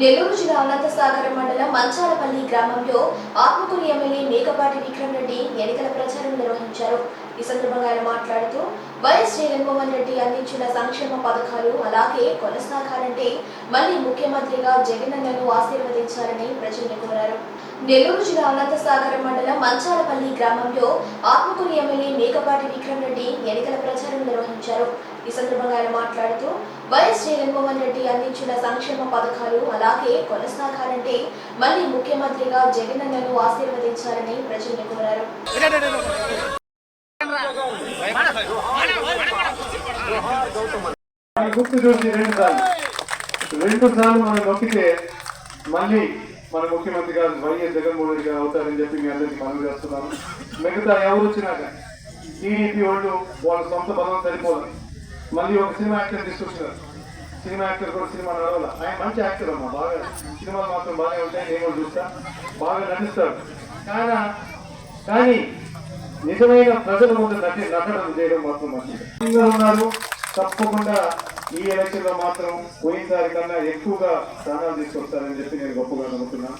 నెల్లూరు జిల్లా అనంతసాగరం మండలం మంచాలపల్లి గ్రామంలో ఆత్మకూరు ఎమ్మెల్యే మేకపాటి విక్రమ్ రెడ్డి ఎన్నికల ప్రచారం నిర్వహించారు. ఈ సందర్భంగా ఆయన మాట్లాడుతూ వైఎస్ జగన్మోహన్ రెడ్డి అందించిన సంక్షేమ పథకాలు అలాగే కొనసాగాలంటే మళ్ళీ ముఖ్యమంత్రిగా జగనన్నను ఆశీర్వదించాలని ప్రజల్ని కోరారు. నెల్లూరు జిల్లా అనంతసాగరం మండలం మంచాలపల్లి గ్రామంలో ఆత్మకూరు ఎమ్మెల్యే మేకపాటి విక్రమ్ రెడ్డి ఎన్నికల ప్రచారం నిర్వహించారు. ఈ సందర్భంగా ఆయన మాట్లాడుతూ వైఎస్ జగన్మోహన్ రెడ్డి అందించిన సంక్షేమ పథకాలు అలాగే కొనసాగాలంటే మళ్ళీ ముఖ్యమంత్రిగా జగనన్నను ఆశీర్వదించాలని ప్రజలను కోరారు. రెండు సార్లు మనం నొక్కితే మళ్ళీ మన ముఖ్యమంత్రి గారు వైఎస్ జగన్మోహన్ రెడ్డి గారు అవుతారని చెప్పి మీ అందరికీ మనం చేస్తున్నాను. మిగతా ఎవరు వచ్చినాక టీడీపీ వాళ్ళు వాళ్ళ సొంత బలం సరిపోదు. మళ్ళీ ఒక సినిమా యాక్టర్ తీసుకొచ్చినారు. సినిమా యాక్టర్ కూడా సినిమా నడవాల? ఆయన మంచి యాక్టర్ అమ్మా బాగా. సినిమాలు మాత్రం బాగానే ఉంటాయి నేను కూడా చూస్తా. బాగా నటిస్తాడు. కానీ కానీ నిజమైన ప్రజల ముందు నటి నటనం చేయడం మాత్రం మంచిది. ఉన్నారు తప్పకుండా ఈ ఎలక్షన్లో మాత్రం పోయినసారి కన్నా ఎక్కువగా స్థానాలు తీసుకొస్తారని చెప్పి నేను గొప్పగా నమ్ముతున్నాను.